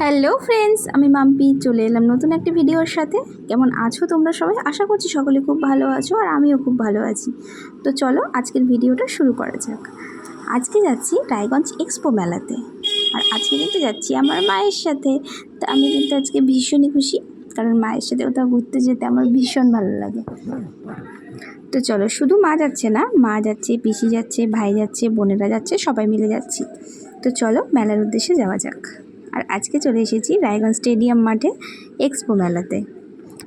Hello friends আমি মাম্পি, চলে এলাম নতুন একটা ভিডিওর সাথে। কেমন আছো তোমরা সবাই? আশা করছি সকলে খুব ভালো আছো আর আমিও খুব ভালো আছি। তো চলো, আজকের ভিডিওটা শুরু করা যাক। আজকে যাচ্ছি রায়গঞ্জ এক্সপো মেলাতে। আর আজকে কিন্তু যাচ্ছি আমার মায়ের সাথে। তা আমি কিন্তু আজকে ভীষণই খুশি, কারণ মায়ের সাথে কোথাও ঘুরতে যেতে আমার ভীষণ ভালো লাগে। তো চলো, শুধু মা যাচ্ছে না, মা যাচ্ছে, পিসি যাচ্ছে, ভাই যাচ্ছে, বোনেরা যাচ্ছে, সবাই মিলে যাচ্ছি। তো চলো, মেলার উদ্দেশ্যে যাওয়া যাক। আর আজকে চলে এসেছি রায়গঞ্জ স্টেডিয়াম মাঠে এক্সপো মেলাতে।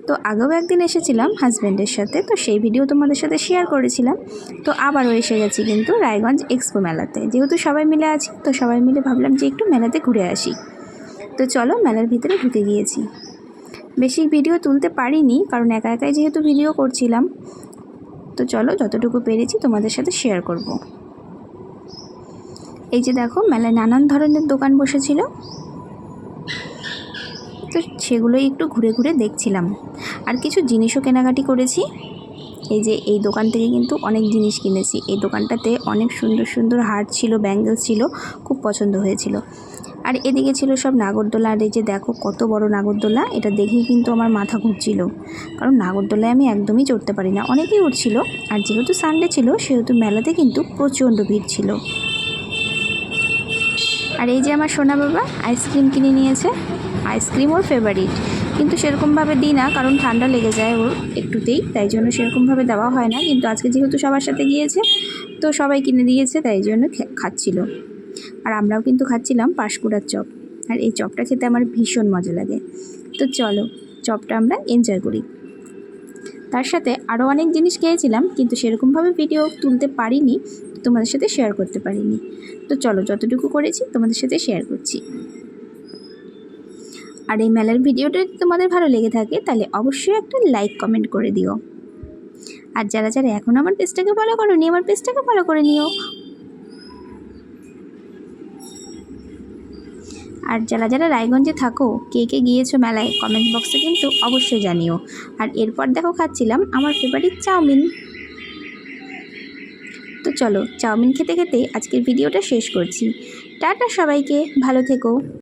তো আগেও একদিন এসেছিলাম হাজব্যান্ডের সাথে, তো সেই ভিডিও তোমাদের সাথে শেয়ার করেছিলাম। তো আবারও এসে গেছি কিন্তু রায়গঞ্জ এক্সপো মেলাতে। যেহেতু সবাই মিলে আছি, তো সবাই মিলে ভাবলাম যে একটু মেলাতে ঘুরে আসি। তো চলো মেলার ভিতরে ঢুকে গিয়েছি। বেশি ভিডিও তুলতে পারিনি, কারণ একা একাই যেহেতু ভিডিও করছিলাম। তো চলো যতটুকু পেরেছি তোমাদের সাথে শেয়ার করব। এই যে দেখো, মেলায় নানান ধরনের দোকান বসেছিল। তো সেগুলোই একটু ঘুরে ঘুরে দেখছিলাম। আর কিছু জিনিসও কেনাকাটি করেছি। এই যে এই দোকান থেকে কিন্তু অনেক জিনিস কিনেছি। এই দোকানটাতে অনেক সুন্দর সুন্দর হার্ট ছিল ব্যাঙ্গেলস ছিল, খুব পছন্দ হয়েছিল। আর এদিকে ছিল সব নাগরদোলা। আর এই যে দেখো কত বড় নাগরদোলা, এটা দেখেই কিন্তু আমার মাথা ঘুরছিল। কারণ নাগরদোলায় আমি একদমই চড়তে পারি না। অনেকেই উঠছিল। আর যেহেতু সানডে ছিল, সেহেতু মেলাতে কিন্তু প্রচণ্ড ভিড় ছিল। আর এই যে আমার সোনা বাবা আইসক্রিম কিনে নিয়েছে। আইসক্রিম ওর ফেভারিট কিন্তু সেরকমভাবে দিই না, কারণ ঠান্ডা লেগে যায় ওর একটুতেই, তাই জন্য সেরকমভাবে দেওয়া হয় না। কিন্তু আজকে যেহেতু সবার সাথে গিয়েছে, তো সবাই কিনে দিয়েছে, তাই জন্য খাচ্ছিল। আর আমরাও কিন্তু খাচ্ছিলাম পাঁশকুড়ার চপ। আর এই চপটা খেতে আমার ভীষণ মজা লাগে। তো চলো, চপটা আমরা এনজয় করি। তার সাথে আরও অনেক জিনিস খেয়েছিলাম, কিন্তু সেরকমভাবে ভিডিও তুলতে পারিনি, তোমাদের সাথে শেয়ার করতে পারিনি। তো চলো, যতটুকু করেছি তোমাদের সাথে শেয়ার করছি। আর এই মেলার ভিডিওটা যদি তোমাদের ভালো লেগে থাকে, তাহলে অবশ্যই একটা লাইক কমেন্ট করে দিও। আর যারা যারা এখন আমার পেজটাকে ফলো করো নি আমার পেজটাকে ফলো করে নিও। আর যারা যারা রায়গঞ্জে থাকো, কে কে গিয়েছো মেলায় কমেন্ট বক্সে কিন্তু অবশ্যই জানিও। আর এরপর দেখো খাচ্ছিলাম আমার ফেভারিট চাউমিন। তো চলো, চাউমিন খেতে খেতে আজকের ভিডিওটা শেষ করছি। টাটা সবাইকে, ভালো থেকো।